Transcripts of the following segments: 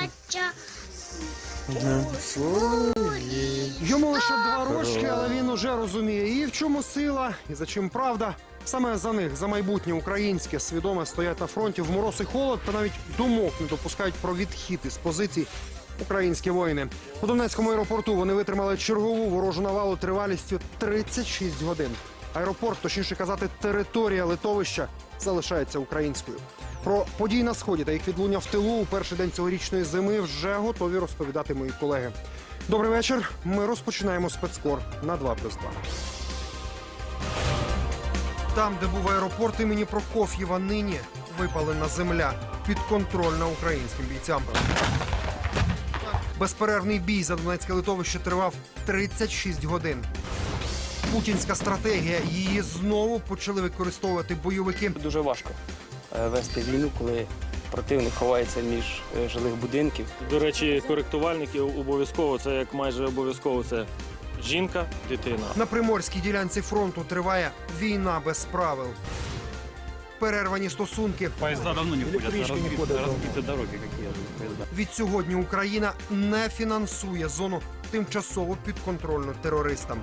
Хоча. Йому лише два рочки, але він уже розуміє і в чому сила, і за чим правда. Саме за них, за майбутнє українське, свідоме стоять на фронті в мороз і холод, та навіть думок не допускають про відхід із позицій українські воїни. У Донецькому аеропорту вони витримали чергову ворожу навалу тривалістю 36 годин. Аеропорт, точніше казати, територія литовища залишається українською. Про події на сході та їх відлуння в тилу у перший день цьогорічної зими вже готові розповідати мої колеги. Добрий вечір. Ми розпочинаємо спецкор на 2 плюс 2. Там, де був аеропорт імені Прокоф'єва, нині випалена земля підконтрольна українським бійцям. Безперервний бій за Донецьке литовище тривав 36 годин. Путінська стратегія її знову почали використовувати бойовики. Дуже важко е, вести війну, коли противник ховається між е, жилих будинків. До речі, коректувальники обов'язково це як майже обов'язково це жінка, дитина. На приморській ділянці фронту триває війна без правил. Перервані стосунки. Поезда давно не ходят, разбиты, разбиты дороги какие поезда. Відсьогодні Україна не фінансує зону тимчасово підконтрольну терористам.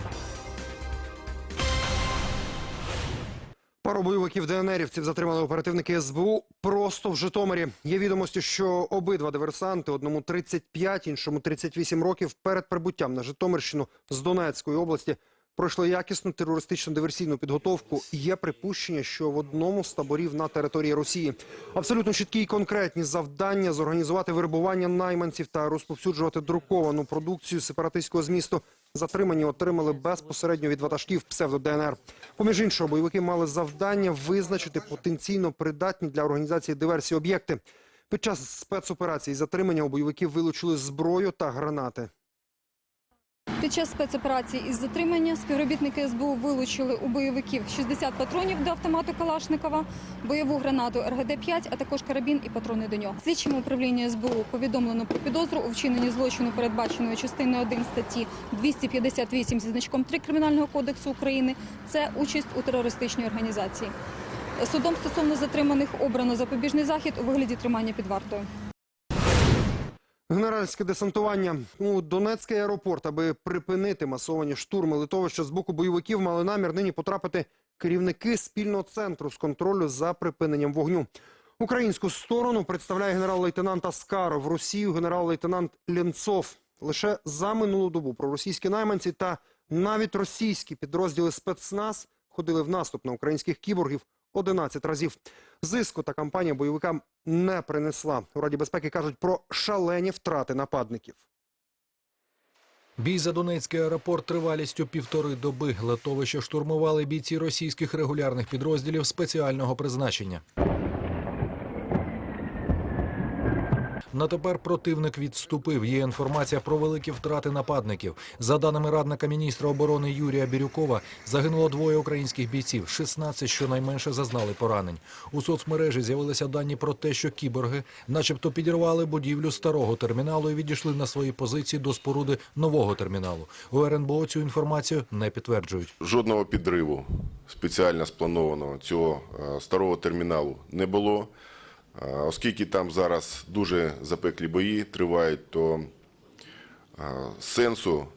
Пару бойовиків ДНРівців затримали оперативники СБУ просто в Житомирі. Є відомості, що обидва диверсанти, одному 35, іншому 38 років, перед прибуттям на Житомирщину з Донецької області пройшли якісну терористичну диверсійну підготовку. Є припущення, що в одному з таборів на території Росії абсолютно чіткі і конкретні завдання зорганізувати вербування найманців та розповсюджувати друковану продукцію сепаратистського змісту. Затримані отримали безпосередньо від ватажків псевдо-ДНР. Поміж іншого, бойовики мали завдання визначити потенційно придатні для організації диверсії об'єкти. Під час спецоперації затримання у бойовиків вилучили зброю та гранати. Під час спецоперації із затримання співробітники СБУ вилучили у бойовиків 60 патронів до автомату Калашникова, бойову гранату РГД-5, а також карабін і патрони до нього. Слідчому управлінню СБУ повідомлено про підозру у вчиненні злочину, передбаченої частиною 1 статті 258 зі значком 3 Кримінального кодексу України. Це участь у терористичній організації. Судом стосовно затриманих обрано запобіжний захід у вигляді тримання під вартою. Генеральське десантування у Донецький аеропорт, аби припинити масовані штурми литовища з боку бойовиків, мали намір нині потрапити керівники спільного центру з контролю за припиненням вогню. Українську сторону представляє генерал-лейтенант Аскаров, Росію генерал-лейтенант Ленцов. Лише за минулу добу проросійські найманці та навіть російські підрозділи спецназ ходили в наступ на українських кіборгів 11 разів. Зиску та кампанія бойовикам не принесла. У Раді безпеки кажуть про шалені втрати нападників. Бій за Донецький аеропорт тривалістю півтори доби. Литовище штурмували бійці російських регулярних підрозділів спеціального призначення. На тепер противник відступив. Є інформація про великі втрати нападників. За даними радника міністра оборони Юрія Бірюкова, загинуло двоє українських бійців, 16 щонайменше зазнали поранень. У соцмережі з'явилися дані про те, що кіборги, начебто, підірвали будівлю старого терміналу і відійшли на свої позиції до споруди нового терміналу. У РНБО цю інформацію не підтверджують. Жодного підриву спеціально спланованого цього е, старого терміналу не було. Оскільки там зараз дуже запеклі бої тривають, то сенсу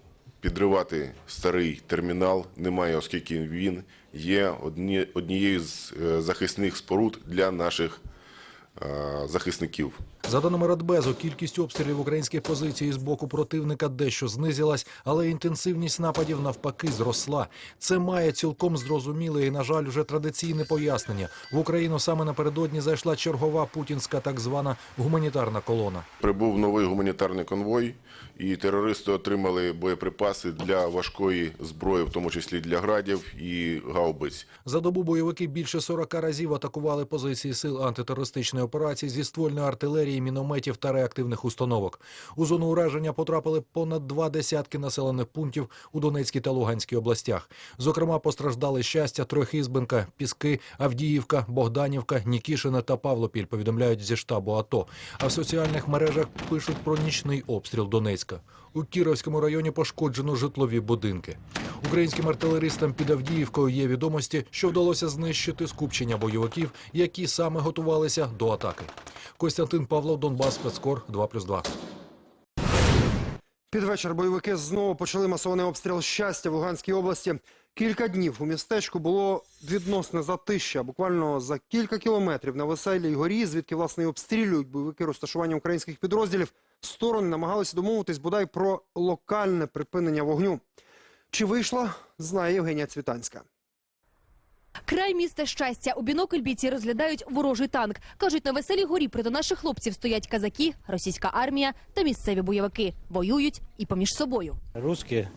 підривати старий термінал немає, оскільки він є однією з е, захисних споруд для наших захисників. За даними Радбезу, кількість обстрілів українських позицій з боку противника дещо знизилась, але інтенсивність нападів навпаки зросла. Це має цілком зрозуміле і, на жаль, вже традиційне пояснення. В Україну саме напередодні зайшла чергова путінська так звана гуманітарна колона. Прибув новий гуманітарний конвой, і терористи отримали боєприпаси для важкої зброї, в тому числі для градів і гаубиць. За добу бойовики більше 40 разів атакували позиції сил антитерористичної операції зі ствольної артилерії, мінометів та реактивних установок. У зону ураження потрапили понад два десятки населених пунктів у Донецькій та Луганській областях. Зокрема, постраждали щастя, Трохізбенка, Піски, Авдіївка, Богданівка, Нікішине та Павлопіль. Повідомляють зі штабу АТО. А в соціальних мережах пишуть про нічний обстріл Донецька. У Кіровському районі пошкоджено житлові будинки. Українським артилеристам під Авдіївкою є відомості, що вдалося знищити скупчення бойовиків, які саме готувалися до атаки. Костянтин Павлов, Донбас, спецкор 2+,2. Під вечір бойовики знову почали масований обстріл щастя в Луганській області. Кілька днів у містечку було відносне затища. Буквально за кілька кілометрів на веселій горі, звідки власне і обстрілюють бойовики розташування українських підрозділів. Сторони намагалися домовитись бодай про локальне припинення вогню. Чи вийшло, знає Євгенія Цвітанська. Край міста щастя. У бінокль бійці розглядають ворожий танк. Кажуть, на веселій горі проти наших хлопців стоять казаки, російська армія та місцеві бойовики. Воюють і поміж собою. Русские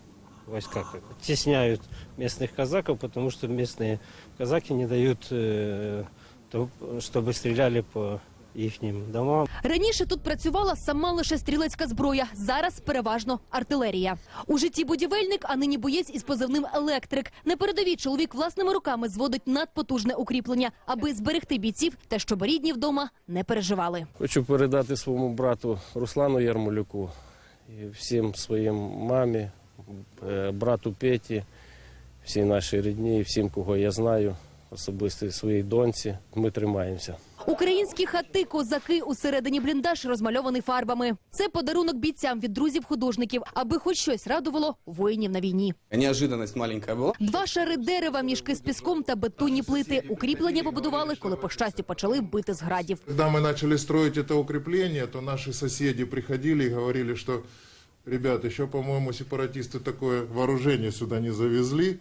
войска как бы стесняют местных казаков, потому что местные казаки не дают, э, то- чтобы стреляли по их домам. Раніше тут працювала сама лише стрілецька зброя. Зараз переважно артилерія. У житті будівельник, а нині боєць із позивним електрик. На передовій чоловік власними руками зводить надпотужне укріплення, аби зберегти бійців та щоб рідні вдома не переживали. Хочу передати своєму брату Руслану Ярмолюку і всім своїм мамі, е, брату Петі, всій нашій рідні, всім, кого я знаю, особисто своїй доньці. Ми тримаємося. Українські хати, козаки усередині бліндаж розмальований фарбами. Це подарунок бійцям від друзів-художників, аби хоч щось радувало воїнів на війні. Неожиданность маленькая была. Два шари дерева, мішки з піском та бетонні плити. Укріплення побудували, коли по щастю почали бити з градів. Когда мы начали строить это укрепление, то наши соседи приходили и говорили, что, ребят, еще, по-моему, сепаратисты такое вооружение сюда не завезли,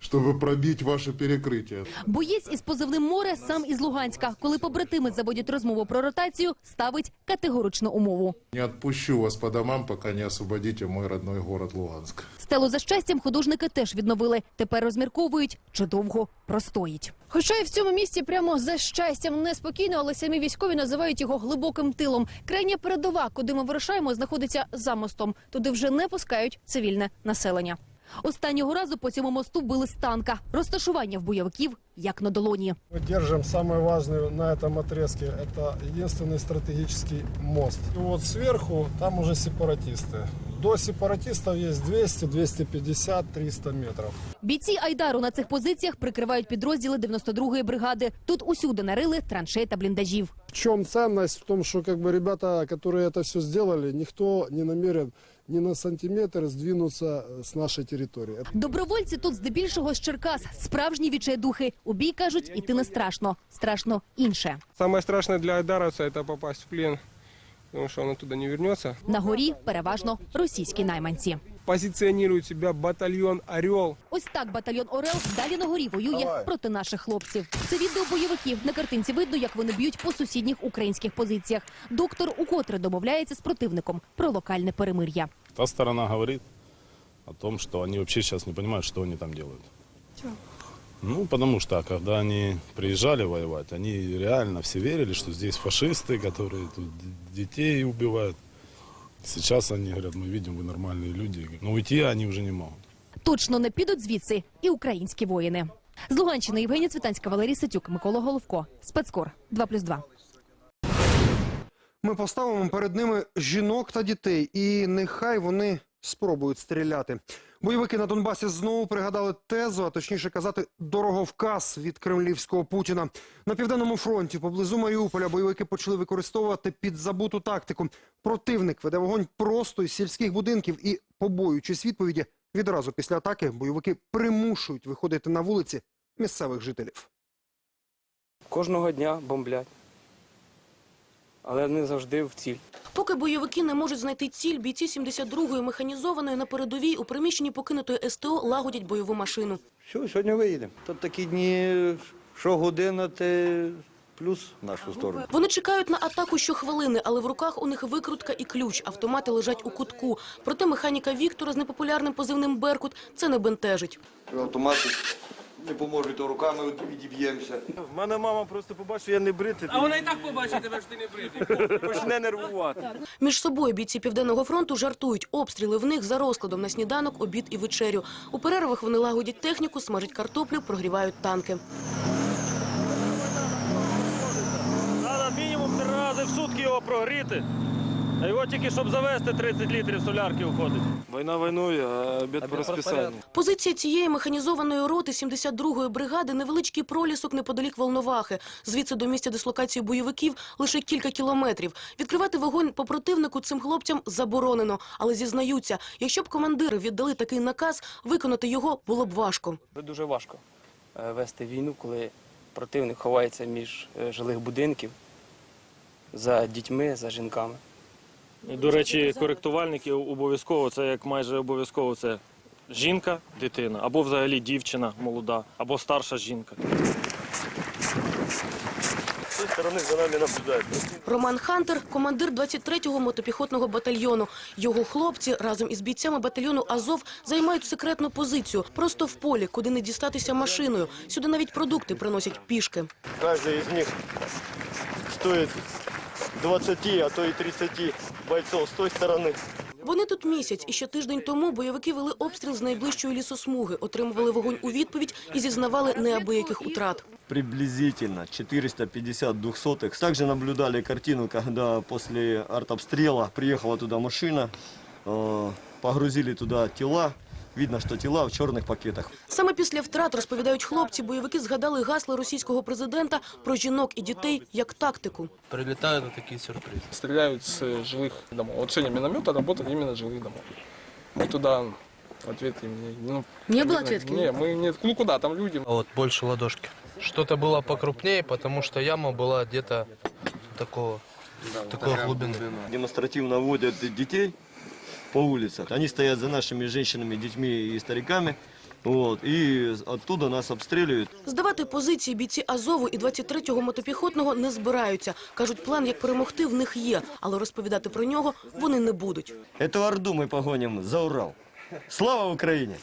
чтобы пробить ваше перекрытие. Боєць із позивним море сам із Луганська. Коли побратими заводять розмову про ротацію, ставить категоричну умову. Не отпущу вас по домам, пока не освободите мой родной город Луганск. Стелу за щастям художники теж відновили. Тепер розмірковують, чи довго простоїть. Хоча і в цьому місці прямо за щастям неспокійно, але самі військові називають його глибоким тилом. Крайня передова, куди ми вирушаємо, знаходиться за мостом. Туди вже не пускають цивільне населення. Останнього разу по цьому мосту били з танка. Розташування в бойовиків як на долоні. Мы держим самое важное на этом отрезке. Это единственный стратегический мост. И вот сверху там уже сепаратисты. До сепаратистов есть 200, 250, 300 метров. Бійці Айдару на цих позиціях прикривають підрозділи 92-ї бригади. Тут усюди нарили траншей та бліндажів. В чем ценность? В том, что как бы ребята, которые это все сделали, никто не намерен ни на сантиметр сдвинуться э, с нашей территории. Добровольці тут здебільшого з Черкас, справжні відчайдухи. У бій кажуть, іти не страшно, страшно інше. Самое страшное для айдаровца это попасть в плен, потому что он оттуда не вернется. На горі переважно російські найманці. Позиционирует себя батальон «Орел». Ось так батальйон Орел далі на горі воює проти наших хлопців. Це відео бойовиків. На картинці видно, як вони б'ють по сусідніх українських позиціях. Доктор укотре домовляється з противником про локальне перемир'я. Та сторона говорит о том, что они вообще сейчас не понимают, что они там делают. Ну, потому что, когда они приезжали воевать, они реально все верили, что здесь фашисты, которые тут детей убивают. Сейчас они говорят, мы видим, вы нормальные люди. Но уйти они уже не могут. Точно не підуть звідси і українські воїни. З Луганщини Євгенія Цвітанська, Валерій Сатюк, Микола Головко. Спецкор 2+,2. Ми поставимо перед ними жінок та дітей, і нехай вони спробують стріляти. Бойовики на Донбасі знову пригадали тезу, а точніше казати, дороговказ від кремлівського Путіна. На південному фронті поблизу Маріуполя бойовики почали використовувати підзабуту тактику. Противник веде вогонь просто із сільських будинків і, побоюючись відповіді, відразу після атаки бойовики примушують виходити на вулиці місцевих жителів. Кожного дня бомблять. Але не завжди в ціль. Поки бойовики не можуть знайти ціль, бійці 72-ї механізованої на передовій у приміщенні покинутої СТО лагодять бойову машину. Все, сьогодні виїдемо. Тут такі дні, що година, те плюс в нашу сторону. Вони чекають на атаку щохвилини, але в руках у них викрутка і ключ. Автомати лежать у кутку. Проте механіка Віктора з непопулярним позивним «Беркут» це не бентежить. Автомати не поможуть, то руками відіб'ємося. В мене мама просто побачить, що я не бритий. А вона і так побачить тебе, що ти не бритий. Почне нервувати. Між собою бійці Південного фронту жартують. Обстріли в них за розкладом на сніданок, обід і вечерю. У перервах вони лагодять техніку, смажать картоплю, прогрівають танки. Треба мінімум три рази в сутки його прогріти, А його тільки щоб завести 30 літрів солярки входить. Війна війною, а обід по розписанню. Позиція цієї механізованої роти 72-ї бригади – невеличкий пролісок неподалік Волновахи. Звідси до місця дислокації бойовиків лише кілька кілометрів. Відкривати вогонь по противнику цим хлопцям заборонено. Але зізнаються, якщо б командири віддали такий наказ, виконати його було б важко. Дуже важко е, вести війну, коли противник ховається між е, жилих будинків за дітьми, за жінками. До речі, коректувальники обов'язково, це як майже обов'язково, це жінка, дитина, або взагалі дівчина молода, або старша жінка. Роман Хантер – командир 23-го мотопіхотного батальйону. Його хлопці разом із бійцями батальйону «Азов» займають секретну позицію просто в полі, куди не дістатися машиною. Сюди навіть продукти приносять пішки. Каждый из них стоит 20, а то и 30 бойцов с той стороны. Вони тут місяць, і ще тиждень тому бойовики вели обстріл з найближчої лісосмуги, отримували вогонь у відповідь і зізнавали неабияких утрат. Приблизительно 450 двухсотых. Также наблюдали картину, когда после артобстрела приехала туда машина, э, погрузили туда тела. Видно, что тела в черных пакетах. Саме після втрат, розповідають хлопці, бойовики згадали гасло російського президента про жінок і дітей як тактику. Прилітають на такий сюрприз. стреляют с жилых домов. Вот сегодня миномета работает именно с жилых домов. Мы туда ответки не... Ну, Не было видно, ответки? Не, мы не... Ну куда, там люди. А вот больше ладошки. Что-то было покрупнее, потому что яма была где-то такого, такой глубины. Демонстративно водят детей по улицах. Они стоят за нашими женщинами, детьми и стариками. Вот, и оттуда нас обстреливают. Здавати позиції бійці Азову і 23-го мотопіхотного не збираються. Кажуть, план, як перемогти, в них є, але розповідати про нього вони не будуть. Эту орду мы погоним за Урал. Слава Украине!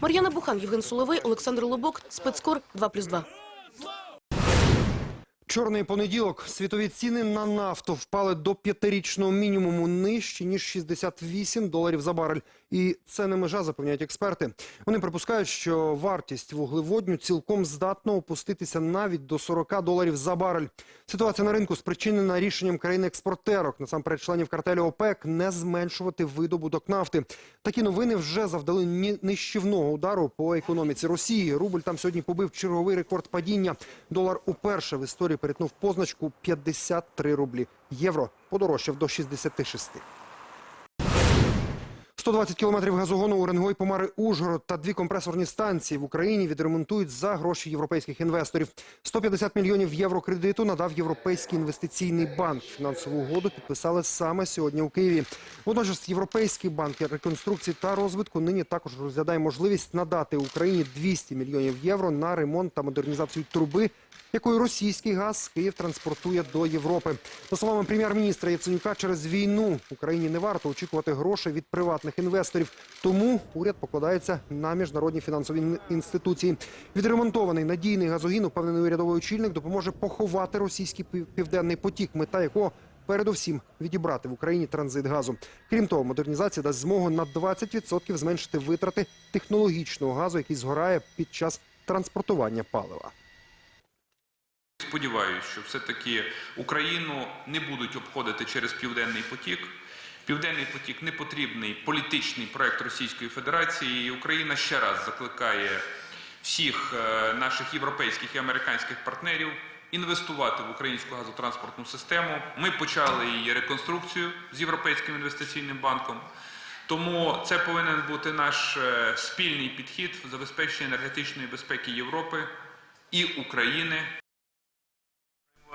Мар'яна Бухан, Євген Соловей, Олександр Лобок, Спецкор 2+,2. Чорний понеділок. Світові ціни на нафту впали до п'ятирічного мінімуму нижче, ніж 68 доларів за барель. І це не межа, запевняють експерти. Вони припускають, що вартість вуглеводню цілком здатна опуститися навіть до 40 доларів за барель. Ситуація на ринку спричинена рішенням країн-експортерок, насамперед членів картелю ОПЕК, не зменшувати видобуток нафти. Такі новини вже завдали нищівного удару по економіці Росії. Рубль там сьогодні побив черговий рекорд падіння. Долар уперше в історії перетнув позначку 53 рублі. Євро подорожчав до 66. 120 кілометрів газогону Уренгой, Помари, Ужгород та дві компресорні станції в Україні відремонтують за гроші європейських інвесторів. 150 мільйонів євро кредиту надав Європейський інвестиційний банк. Фінансову угоду підписали саме сьогодні у Києві. Водночас Європейський банк реконструкції та розвитку нині також розглядає можливість надати Україні 200 мільйонів євро на ремонт та модернізацію труби, якою російський газ Київ транспортує до Європи. За словами прем'єр-міністра Яценюка, через війну Україні не варто очікувати грошей від приватних інвесторів. Тому уряд покладається на міжнародні фінансові інституції. Відремонтований надійний газогін, упевнений урядовий очільник, допоможе поховати російський пів- південний потік, мета якого передусім відібрати в Україні транзит газу. Крім того, модернізація дасть змогу на 20% зменшити витрати технологічного газу, який згорає під час транспортування палива. Сподіваюсь, що все-таки Україну не будуть обходити через Південний потік. Південний потік не потрібний політичний проект Російської Федерації. І Україна ще раз закликає всіх е, наших європейських і американських партнерів інвестувати в українську газотранспортну систему. Ми почали її реконструкцію з Європейським інвестиційним банком. Тому це повинен бути наш е, спільний підхід в забезпеченні енергетичної безпеки Європи і України.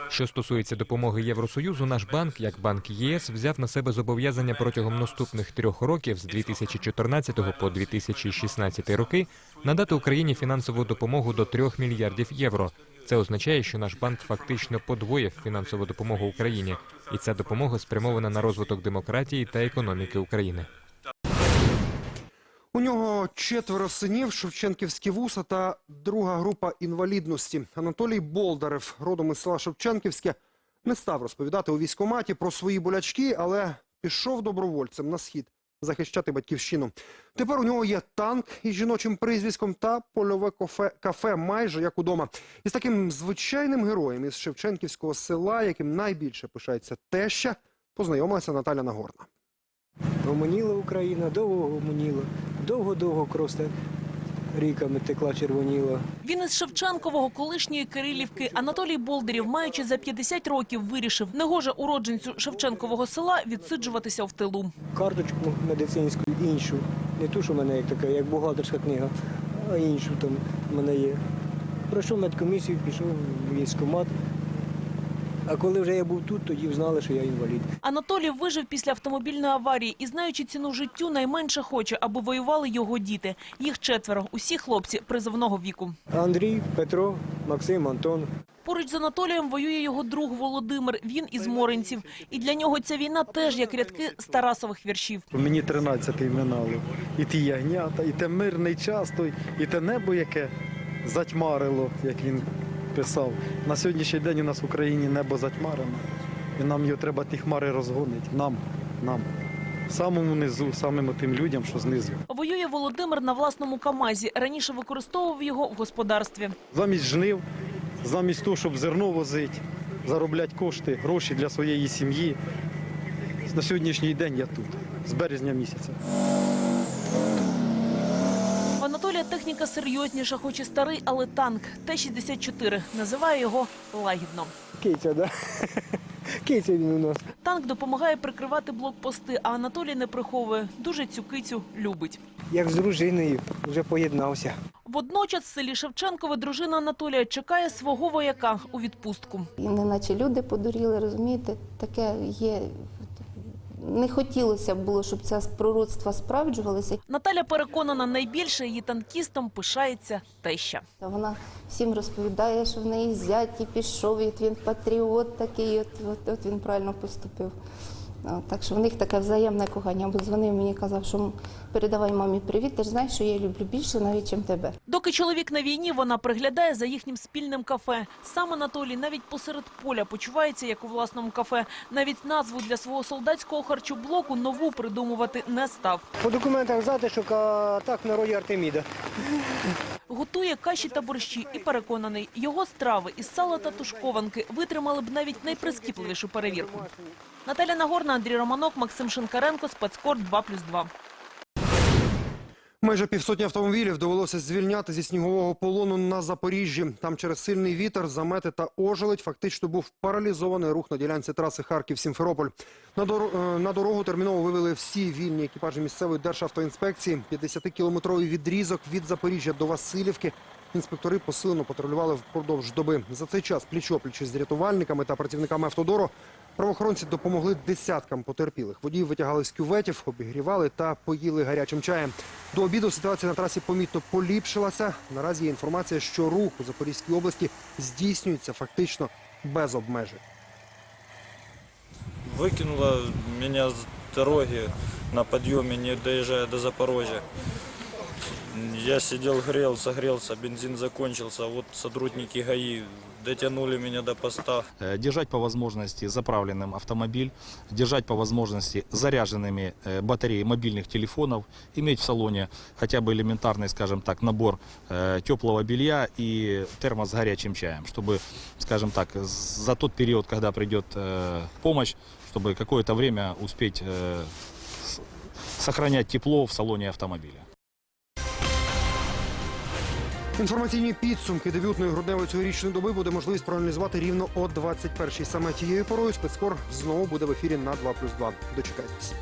Що стосується допомоги Євросоюзу, наш банк, як банк ЄС, взяв на себе зобов'язання протягом наступних трьох років з 2014 по 2016 роки надати Україні фінансову допомогу до 3 мільярдів євро. Це означає, що наш банк фактично подвоїв фінансову допомогу Україні, і ця допомога спрямована на розвиток демократії та економіки України. У нього четверо синів, Шевченківські вуса та друга група інвалідності. Анатолій Болдарев, родом із села Шевченківське, не став розповідати у військкоматі про свої болячки, але пішов добровольцем на схід захищати батьківщину. Тепер у нього є танк із жіночим прізвиськом та польове кафе, кафе майже як удома. Із таким звичайним героєм із Шевченківського села, яким найбільше пишається теща, познайомилася Наталя Нагорна. Гомоніла Україна, довго гомоніла, довго-довго просто ріками текла червоніла. Він із Шевченкового колишньої Кирилівки Анатолій Болдерів, маючи за 50 років, вирішив негоже уродженцю Шевченкового села відсиджуватися в тилу. Карточку медицинську іншу, не ту, що в мене як така, як бухгалтерська книга, а іншу там в мене є. Пройшов медкомісію, пішов в військкомат. А коли вже я був тут, тоді знали, що я інвалід. Анатолій вижив після автомобільної аварії і, знаючи ціну життю, найменше хоче, аби воювали його діти. Їх четверо, усі хлопці призовного віку. Андрій, Петро, Максим, Антон. Поруч з Анатолієм воює його друг Володимир. Він із Моринців. І для нього ця війна теж як рядки з Тарасових віршів. Мені 13-й минало. І ті ягнята, і те мирний час той, і те небо, яке затьмарило, як він писав. На сьогоднішній день у нас в Україні небо затьмарено. І нам його треба ті хмари розгонити. Нам, нам. Самому низу, самим тим людям, що знизу. Воює Володимир на власному КАМАЗі. Раніше використовував його в господарстві. Замість жнив, замість того, щоб зерно возити, заробляти кошти, гроші для своєї сім'ї. На сьогоднішній день я тут, з березня місяця. Техніка серйозніша, хоч і старий, але танк Т-64. Називає його лагідно. Киця, да? Киця він у нас. Танк допомагає прикривати блокпости, а Анатолій не приховує. Дуже цю кицю любить. Як з дружиною вже поєднався. Водночас в селі Шевченкове дружина Анатолія чекає свого вояка у відпустку. І неначе люди подуріли, розумієте, таке є. Не хотілося б було, щоб це пророцтва справджувалося. Наталя переконана, найбільше її танкістом пишається теща. Вона всім розповідає, що в неї зять і пішов, і от він патріот такий, от, от, от він правильно поступив. Так що в них таке взаємне кохання. Бо дзвонив мені, казав, що передавай мамі привіт, ти ж знаєш, що я її люблю більше навіть, ніж тебе. Доки чоловік на війні, вона приглядає за їхнім спільним кафе. Сам Анатолій навіть посеред поля почувається, як у власному кафе. Навіть назву для свого солдатського харчоблоку нову придумувати не став. По документах затишок, а так в народі Артеміда. Готує каші та борщі і переконаний, його страви із сала та тушкованки витримали б навіть найприскіпливішу перевірку. Наталя Нагорна, Андрій Романок, Максим Шинкаренко, Спецкор 2+,2. Майже півсотні автомобілів довелося звільняти зі снігового полону на Запоріжжі. Там через сильний вітер, замети та ожеледь фактично був паралізований рух на ділянці траси Харків-Сімферополь. На, дор- е, на дорогу терміново вивели всі вільні екіпажі місцевої державтоінспекції. 50-кілометровий відрізок від Запоріжжя до Васильівки. Інспектори посилено патрулювали впродовж доби. За цей час пліч-опліч з рятувальниками та працівниками автодору правоохоронці допомогли десяткам потерпілих. Водіїв витягали з кюветів, обігрівали та поїли гарячим чаєм. До обіду ситуація на трасі помітно поліпшилася. Наразі є інформація, що рух у Запорізькій області здійснюється фактично без обмежень. Выкинула меня с дороги на подъеме, не доезжая до Запорожья. Я сидел, грелся, грелся, бензин закончился. Вот сотрудники ГАИ дотянули меня до поста. Э, держать по возможности заправленным автомобиль, держать по возможности заряженными э, батареи мобильных телефонов, иметь в салоне хотя бы элементарный, скажем так, набор э, теплого белья и термос с горячим чаем, чтобы, скажем так, за тот период, когда придет помощь, чтобы какое-то время успеть сохранять тепло в салоне автомобиля. Інформаційні підсумки дебютної грудневої цьогорічної доби буде можливість проаналізувати рівно о 21-й. Саме тією порою спецкор знову буде в ефірі на 2+,2. Дочекайтесь.